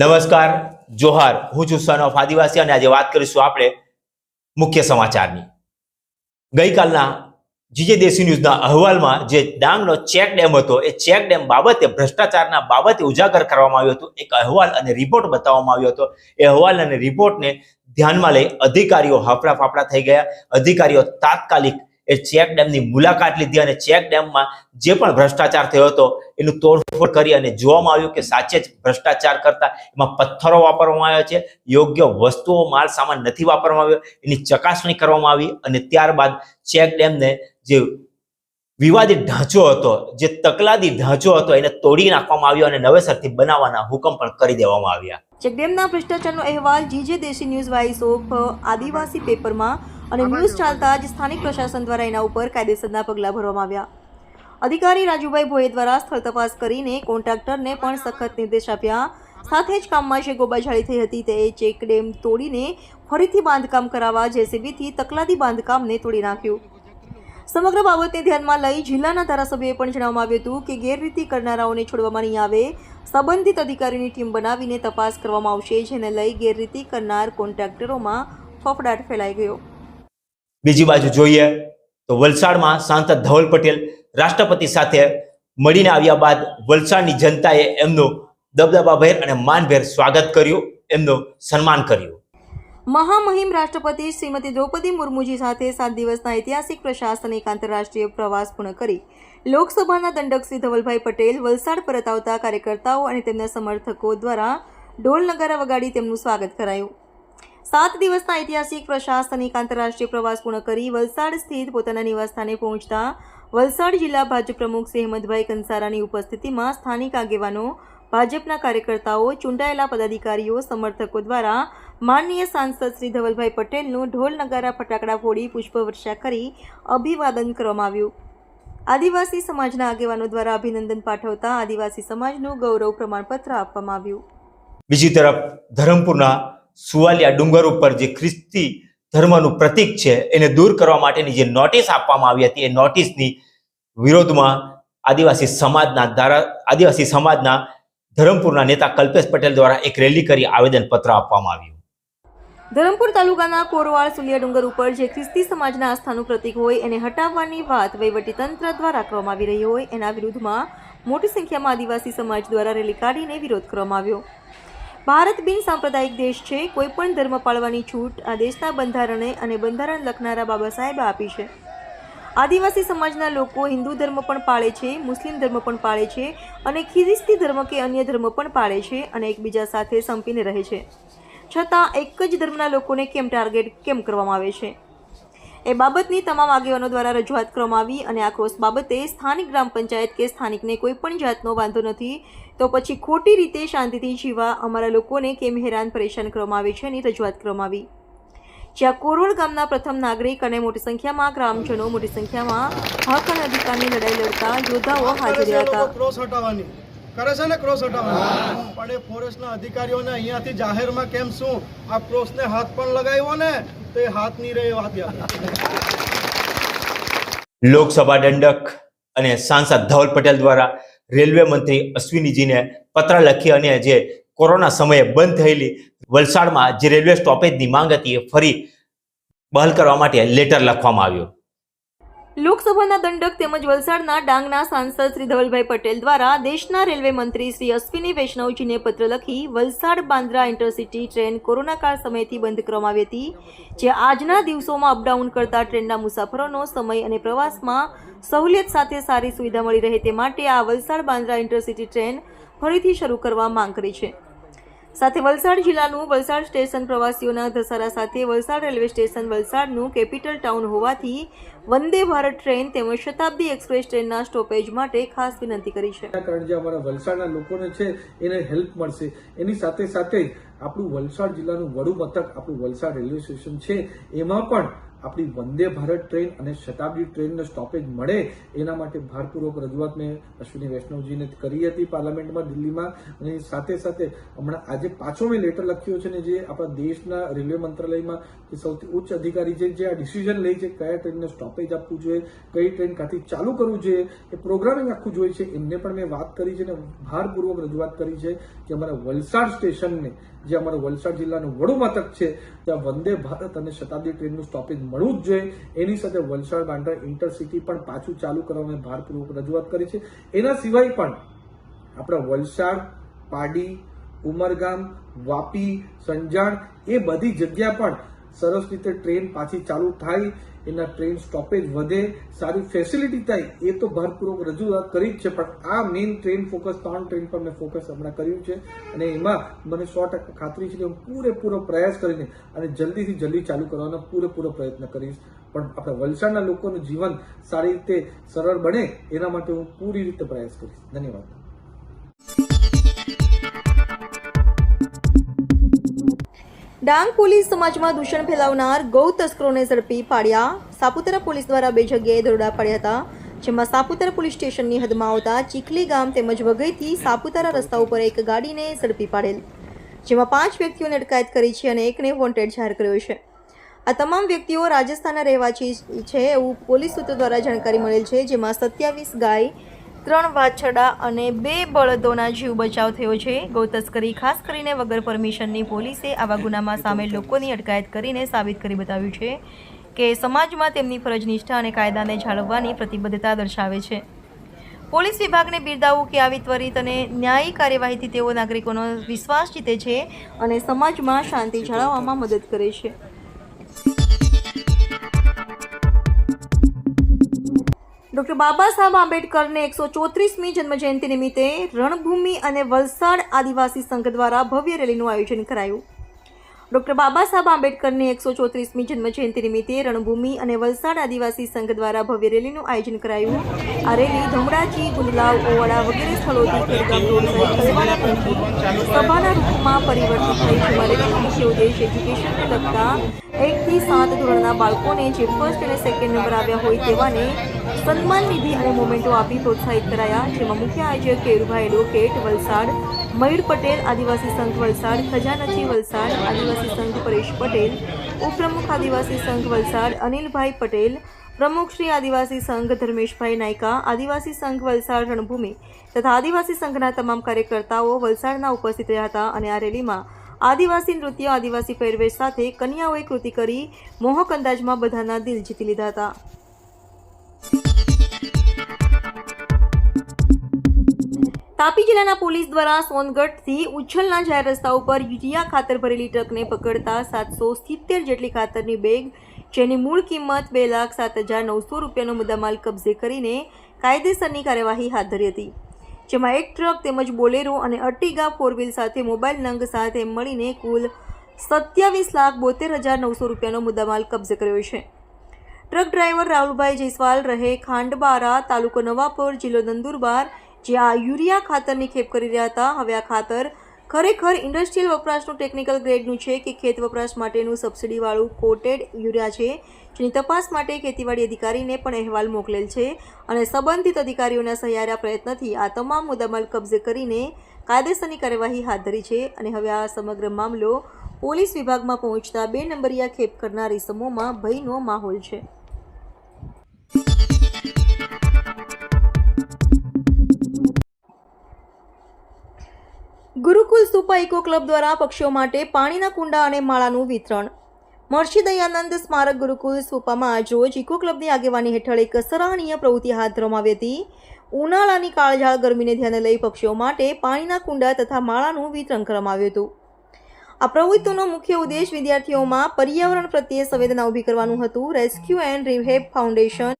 નમસ્કાર, જોહાર. હું છું સન ઓફ આદિવાસી અને આજે વાત કરીશું આપણે મુખ્ય સમાચારની. ગઈકાલના જીજે દેશી ન્યૂઝના અહેવાલમાં જે ડાંગનો ચેક ડેમ હતો, એ ચેક ડેમ બાબતે, ભ્રષ્ટાચારના બાબતે ઉજાગર કરવામાં આવ્યો હતો. એક અહેવાલ અને રિપોર્ટ બતાવવામાં આવ્યો હતો. એ અહેવાલ અને રિપોર્ટને ધ્યાનમાં લઈ અધિકારીઓ હાફડા ફાફડા થઈ ગયા. અધિકારીઓ તાત્કાલિક એ ચેક ડેમની મુલાકાત લીધી અને ચેક ડેમમાં જે પણ ભ્રષ્ટાચાર થયો હતો, એનું તોડફોડ કરી અને જોવામાં આવ્યું કે સાચે જ ભ્રષ્ટાચાર કરતા, એમાં પથ્થરો વાપરવામાં આવ્યા છે, યોગ્ય વસ્તુઓ, માલ, સામાન નથી વાપરવામાં આવ્યો, એની ચકાસણી કરવામાં આવી અને ત્યારબાદ ચેક ડેમને જે વિવાદિત ઢાંચો હતો, જે તકલાદી ઢાંચો હતો, એને તોડી નાખવામાં આવ્યો અને નવેસરથી બનાવવાના હુકમ પણ કરી દેવામાં આવ્યા. ચેકડેમના ભ્રષ્ટાચારનો અહેવાલ જીજે દેશી ન્યૂઝ વાઇસ ઓફ આદિવાસી પેપરમાં અને ન્યૂઝ ચાલતા જ સ્થાનિક પ્રશાસન દ્વારા એના ઉપર કાયદેસરના પગલાં ભરવામાં આવ્યા. અધિકારી રાજુભાઈ ભોયે દ્વારા સ્થળ તપાસ કરીને કોન્ટ્રાક્ટરને પણ સખત નિર્દેશ આપ્યા. સાથે જ કામમાં જે ગોબાઝાળી થઈ હતી તે ચેકડેમ તોડીને ફરીથી બાંધકામ કરાવવા જેસીબીથી તકલાદી બાંધકામને તોડી નાખ્યું. સમગ્ર બાબતને ધ્યાનમાં લઈ જિલ્લાના ધારાસભ્યોએ પણ જણાવવામાં આવ્યું હતું કે ગેરરીતિ કરનારાઓને છોડવામાં નહીં આવે. સંબંધિત અધિકારીની ટીમ બનાવીને તપાસ કરવામાં આવશે જેને લઈ ગેરરીતિ કરનાર કોન્ટ્રાક્ટરોમાં ફફડાટ ફેલાઈ ગયો. બીજી બાજુ જોઈએ તો વલસાડમાં સાંસદ ધવલ પટેલ રાષ્ટ્રપતિ સાથે મળીને આવ્યા બાદ વલસાડની જનતાએ એમનું દબદબાભેર અને માનભેર સ્વાગત કર્યું, એમનું સન્માન કર્યું. મહામહિમ રાષ્ટ્રપતિ શ્રીમતી દ્રૌપદી મુર્મુજી સાથે સાત દિવસના ઐતિહાસિક પ્રશાસનિક આંતરરાષ્ટ્રીય પ્રવાસ પૂર્ણ કરી. લોકસભાના દંડક શ્રી ધવલભાઈ પટેલ વલસાડ પરત આવતા કાર્યકર્તાઓ અને તેમના સમર્થકો દ્વારા ઢોલ નગારા વગાડી તેમનું સ્વાગત કરાયું. સાત દિવસના ઐતિહાસિક પ્રશાસનિક આંતરરાષ્ટ્રીય પ્રવાસ પૂર્ણ કરી વલસાડ સ્થિત પોતાના નિવાસસ્થાને પહોંચતા વલસાડ જિલ્લા ભાજપ પ્રમુખ શ્રી હેમંતભાઈ કંસારાની ઉપસ્થિતિમાં સ્થાનિક આગેવાનો, ભાજપના કાર્યકર્તાઓ, ચૂંટાયેલા પદાધિકારીઓ, સમર્થકો દ્વારા માનનીય સાંસદ શ્રી ધવલભાઈ પટેલનું ઢોલ નગારા, ફટાકડા ફોડી પુષ્પવર્ષા કરી અભિવાદન કરવામાં આવ્યું. આદિવાસી સમાજના આગેવાનો દ્વારા અભિનંદન પાઠવતા આદિવાસી સમાજનું ગૌરવ પ્રમાણપત્ર આપવામાં આવ્યું. બીજી તરફ ધરમપુરના સુવાલિયા ડુંગર ઉપર જે ખ્રિસ્તી ધર્મનું પ્રતીક છે, એને દૂર કરવા માટેની જે નોટિસ આપવામાં આવી હતી, એ નોટિસની વિરોધમાં આદિવાસી સમાજના ધારા, આદિવાસી સમાજના ધરમપુરના નેતા કલ્પેશ પટેલ દ્વારા એક રેલી કરી આવેદનપત્ર આપવામાં આવ્યું. ધરમપુર તાલુકાના કોરવાળ સુલિયા ડુંગર ઉપર જે ખ્રિસ્તી સમાજના આસ્થાનું પ્રતીક હોય, એને હટાવવાની વાત વહીવટીતંત્ર દ્વારા કરવામાં આવી રહી હોય, એના વિરુદ્ધમાં મોટી સંખ્યામાં આદિવાસી સમાજ દ્વારા રેલી કાઢીને વિરોધ કરવામાં આવ્યો. ભારત બિન સાંપ્રદાયિક દેશ છે. કોઈ પણ ધર્મ પાળવાની છૂટ આ દેશના બંધારણે અને બંધારણ લખનારા બાબા સાહેબે આપી છે. આદિવાસી સમાજના લોકો હિન્દુ ધર્મ પણ પાળે છે, મુસ્લિમ ધર્મ પણ પાળે છે અને ખ્રિસ્તી ધર્મ કે અન્ય ધર્મ પણ પાળે છે અને એકબીજા સાથે સંપીને રહે છે. છતાં એક જ ધર્મના લોકોને કેમ ટાર્ગેટ કેમ કરવામાં આવે છે? એ બાબતની તમામ આગેવાનો દ્વારા રજૂઆત કરવામાં આવી અને આક્રોશ બાબતે સ્થાનિક ગ્રામ પંચાયત કે સ્થાનિકને કોઈ પણ જાતનો વાંધો નથી. તો પછી ખોટી રીતે શાંતિથી જીવવા અમારા લોકોને કેમ હેરાન પરેશાન કરવામાં આવે છે એની રજૂઆત કરવામાં આવી. જ્યાં કોરોડ ગામના પ્રથમ નાગરિક અને મોટી સંખ્યામાં ગ્રામજનો મોટી સંખ્યામાં હક અને અધિકારની લડાઈ લડતા યોદ્ધાઓ હાજર હતા. ક્રોસ હટાવવાની. કરે છે ને ક્રોસ હટાવવાની? પણ એ ફોરેસ્ટના અધિકારીઓને અહીંયાથી જાહેરમાં કેમ શું? આ ક્રોસને હાથ પણ લગાવ્યો ને? તો એ હાથ નહીં રહે વાત યાદ લોકસભા દંડક અને સાંસદ ધવલ પટેલ દ્વારા રેલવે મંત્રી અશ્વિનીજીને પત્ર લખી અને જે કોરોના સમયે બંધ થયેલી વલસાડમાં જે રેલવે સ્ટોપેજની માંગ હતી એ ફરી બહાલ કરવા માટે લેટર લખવામાં આવ્યો. લોકસભાના દંડક તેમજ વલસાડના ડાંગના સાંસદ શ્રી ધવલભાઈ પટેલ દ્વારા દેશના રેલવે મંત્રી શ્રી અશ્વિની વૈષ્ણવજીને પત્ર લખી વલસાડ બાંદ્રા ઇન્ટરસિટી ટ્રેન કોરોનાકાળ સમયથી બંધ કરવામાં આવી હતી, જે આજના દિવસોમાં અપડાઉન કરતા ટ્રેનના મુસાફરોનો સમય અને પ્રવાસમાં સહુલિયત સાથે સારી સુવિધા મળી રહે તે માટે આ વલસાડ બાંદ્રા ઇન્ટરસિટી ટ્રેન ફરીથી શરૂ કરવા માંગ કરી છે. સાથે વલસાડ જિલ્લાનું વલસાડ સ્ટેશન પ્રવાસીઓના ધસારા સાથે વલસાડ રેલવે સ્ટેશન વલસાડનું કેપિટલ ટાઉન હોવાથી વંદે ભારત ટ્રેન તેમજ શતાબ્દી એક્સપ્રેસ ટ્રેનના સ્ટોપેજ માટે ખાસ વિનંતી કરી છે. કારણ જે અમારા વલસાડના લોકોને છે, એને હેલ્પ મળશે. એની સાથે સાથે આપણું વલસાડ જિલ્લાનું વડું મથક, આપણું વલસાડ રેલવે સ્ટેશન છે, એમાં પણ આપણી વંદે ભારત ટ્રેન અને શતાબ્દી ટ્રેનને સ્ટોપેજ મળે એના માટે ભારપૂર્વક રજૂઆત મેં અશ્વિની વૈષ્ણવજીને કરી હતી પાર્લામેન્ટમાં દિલ્હીમાં. અને સાથે સાથે હમણાં આજે પાછો મેં લેટર લખ્યો છે ને જે આપણા દેશના રેલવે મંત્રાલયમાં સૌથી ઉચ્ચ અધિકારી છે, જે આ ડિસિઝન લે છે કયા ટ્રેનને સ્ટોપેજ આપવું જોઈએ, કઈ ટ્રેન કાંથી ચાલુ કરવું જોઈએ, એ પ્રોગ્રામિંગ આખું જોઈએ છે. એમને પણ મેં વાત કરી છે અને ભારપૂર્વક રજૂઆત કરી છે કે અમારા વલસાડ સ્ટેશનને જે અમારું વલસાડ જિલ્લાનું વડુ મથક છે, ત્યાં વંદે ભારત અને શતાબ્દી ટ્રેનનું સ્ટોપેજ મળવું જ જોઈએ. એની સાથે વલસાડ બાંદ્રા ઇન્ટરસિટી પણ પાછું ચાલુ કરવા અમે ભારપૂર્વક રજૂઆત કરી છે. એના સિવાય પણ આપણા વલસાડ, પાડી, ઉમરગામ, વાપી, સંજાણ એ બધી જગ્યા પણ સરસ રીતે ટ્રેન પાછી ચાલુ થાય, એના ટ્રેન સ્ટોપેજ વધે, સારી ફેસિલિટી થાય, એ તો ભારપૂર્વક રજૂઆત કરી જ છે. પણ આ મેઇન ટ્રેન ફોકસ ત્રણ ટ્રેન પર મેં ફોકસ હમણાં કર્યું છે. અને એમાં મને સો ટકા ખાતરી છે કે હું પૂરેપૂરો પ્રયાસ કરીને અને જલ્દીથી જલ્દી ચાલુ કરવાનો પૂરેપૂરો પ્રયત્ન કરીશ. પણ આપણા વલસાડના લોકોનું જીવન સારી રીતે સરળ બને, એના માટે હું પૂરી રીતે પ્રયાસ કરીશ. ધન્યવાદ. ડાંગ પોલીસ સમાજમાં દૂષણ ફેલાવનાર ગૌ તસ્કરોને ઝડપી પાડ્યા. સાપુતારા પોલીસ દ્વારા બે જગ્યાએ દરોડા પાડ્યા હતા, જેમાં સાપુતારા પોલીસ સ્ટેશનની હદમાં આવતા ચીખલી ગામ તેમજ વઘઈથી સાપુતારા રસ્તા ઉપર એક ગાડીને ઝડપી પાડેલ, જેમાં પાંચ વ્યક્તિઓને અટકાયત કરી છે અને એકને વોન્ટેડ જાહેર કર્યો છે. આ તમામ વ્યક્તિઓ રાજસ્થાનના રહેવાસી છે એવું પોલીસ સૂત્રો દ્વારા જાણકારી મળેલ છે, જેમાં સત્યાવીસ ગાય ત્રણ વાછરડા અને બે બળદોના જીવ બચાવ થયો છે. ગૌતસ્કરી ખાસ કરીને વગર પરમિશનની પોલીસે આવા ગુનામાં સામેલ લોકોની અટકાયત કરીને સાબિત કરી બતાવ્યું છે કે સમાજમાં તેમની ફરજ નિષ્ઠા અને કાયદાને જાળવવાની પ્રતિબદ્ધતા દર્શાવે છે. પોલીસ વિભાગને બિરદાવવું કે આવી ત્વરિત અને ન્યાયી કાર્યવાહીથી તેઓ નાગરિકોનો વિશ્વાસ જીતે છે અને સમાજમાં શાંતિ જાળવવામાં મદદ કરે છે. ડોક્ટર બાબા સાહેબ આંબેડકરને એકસો ચોત્રીસમી જન્મજયંતિ નિમિત્તે રણભૂમિ અને વલસાડ આદિવાસી સંઘ દ્વારા ભવ્ય રેલીનું આયોજન કરાયું. ડોક્ટર બાબા સાહેબ આંબેડકરની એકસો ચોત્રીસમી જન્મજયંતિ નિમિત્તે રણભૂમિ અને વલસાડ આદિવાસી સંઘ દ્વારા ભવ્ય રેલીનું આયોજન કરાયું. આ રેલી ધમડાજી ગુંદલાવ ઓવાડા વગેરે સ્થળોથી સભાના રૂપમાં પરિવર્તિત થઈ જેમાં રેલીનો મુખ્ય ઉદ્દેશ એજ્યુકેશનને લગતા એકથી સાત ધોરણના બાળકોને જે ફર્સ્ટ અને સેકન્ડ નંબર આવ્યા હોય તેવાને સન્માન નિધિ અને મોમેન્ટો આપી પ્રોત્સાહિત કરાયા. જેમાં મુખ્ય આયોજક કેરુભાઈ એડવોકેટ વલસાડ મયુર પટેલ, આદિવાસી સંઘ વલસાડ, ખજાનચી વલસાડ, આદિવાસી સંઘ પરેશ પટેલ, ઉપપ્રમુખ આદિવાસી સંઘ વલસાડ, અનિલભાઈ પટેલ, પ્રમુખ શ્રી આદિવાસી સંઘ ધર્મેશભાઈ નાયકા, આદિવાસી સંઘ વલસાડ રણભૂમિ તથા આદિવાસી સંઘના તમામ કાર્યકર્તાઓ વલસાડના ઉપસ્થિત રહ્યા હતા અને આ રેલીમાં આદિવાસી નૃત્ય, આદિવાસી પહેરવેશ સાથે કન્યાઓએ કૃતિ કરી, મોહક અંદાજમાં બધાના દિલ જીતી લીધા હતા. તાપી જિલ્લાના પોલીસ દ્વારા સોનગઢથી ઉચ્છલના જાહેર રસ્તા ઉપર યુરિયા ખાતર ભરેલી ટ્રકને પકડતા સાતસો સિત્તેર જેટલી ખાતરની બેગ, જેની મૂળ કિંમત બે લાખ સાત હજાર નવસો રૂપિયાનો મુદ્દામાલ કબજે કરીને કાયદેસરની કાર્યવાહી હાથ ધરી હતી. જેમાં એક ટ્રક તેમજ બોલેરો અને અર્ટિગા ફોર વ્હીલ સાથે મોબાઈલ નંગ સાથે મળીને કુલ સત્યાવીસ લાખ બોતેર હજાર નવસો રૂપિયાનો મુદ્દામાલ કબજે કર્યો છે. ટ્રક ડ્રાઈવર રાહુલભાઈ જયસ્વાલ રહે ખાંડબારા તાલુકો નવાપુર જિલ્લો નંદુરબાર જે આ યુરિયા ખાતરની ખેપ કરી રહ્યા હતા. હવે આ ખાતર ખરેખર ઇન્ડસ્ટ્રીયલ વપરાશનું ટેકનિકલ ગ્રેડનું છે કે ખેત વપરાશ માટેનું સબસિડીવાળું કોટેડ યુરિયા છે, જેની તપાસ માટે ખેતીવાડી અધિકારીને પણ અહેવાલ મોકલેલ છે અને સંબંધિત અધિકારીઓના સહિયારા પ્રયત્નથી આ તમામ મુદ્દામાલ કબજે કરીને કાયદેસરની કાર્યવાહી હાથ ધરી છે અને હવે આ સમગ્ર મામલો પોલીસ વિભાગમાં પહોંચતા બે નંબરિયા ખેપ કરનાર ઇસમોમાં ભયનો માહોલ છે. ગુરુકુલ સુપા ઇકો ક્લબ દ્વારા પક્ષીઓ માટે પાણીના કુંડા અને માળાનું વિતરણ. મર્ષિ દયાનંદ સ્મારક ગુરુકુલ સુપામાં આજરોજ ઇકો ક્લબની આગેવાની હેઠળ એક સરાહનીય પ્રવૃત્તિ હાથ ધરવામાં આવી હતી. ઉનાળાની કાળઝાળ ગરમીને ધ્યાને લઈ પક્ષીઓ માટે પાણીના કુંડા તથા માળાનું વિતરણ કરવામાં આવ્યું હતું. આ પ્રવૃત્તિનો મુખ્ય ઉદ્દેશ વિદ્યાર્થીઓમાં પર્યાવરણ પ્રત્યે સંવેદના ઊભી કરવાનું હતું. રેસ્ક્યુ એન્ડ રિહેબ ફાઉન્ડેશન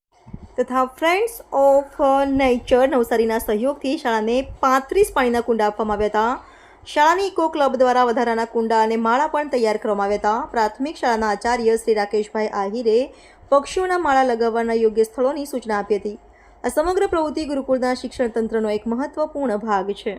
તથા ફ્રેન્ડ્સ ઓફ નેચર નવસારીના સહયોગથી શાળાને પાંત્રીસ પાણીના કુંડા આપવામાં આવ્યા હતા. શાળાની ઇકો ક્લબ દ્વારા વધારાના કુંડા અને માળા પણ તૈયાર કરવામાં આવ્યા હતા પ્રાથમિક શાળાના આચાર્ય શ્રી રાકેશભાઈ આહિરે પક્ષીઓના માળા લગાવવાના યોગ્ય સ્થળોની સૂચના આપી હતી આ સમગ્ર પ્રવૃત્તિ ગુરુકુળના શિક્ષણ તંત્રનો એક મહત્વપૂર્ણ ભાગ છે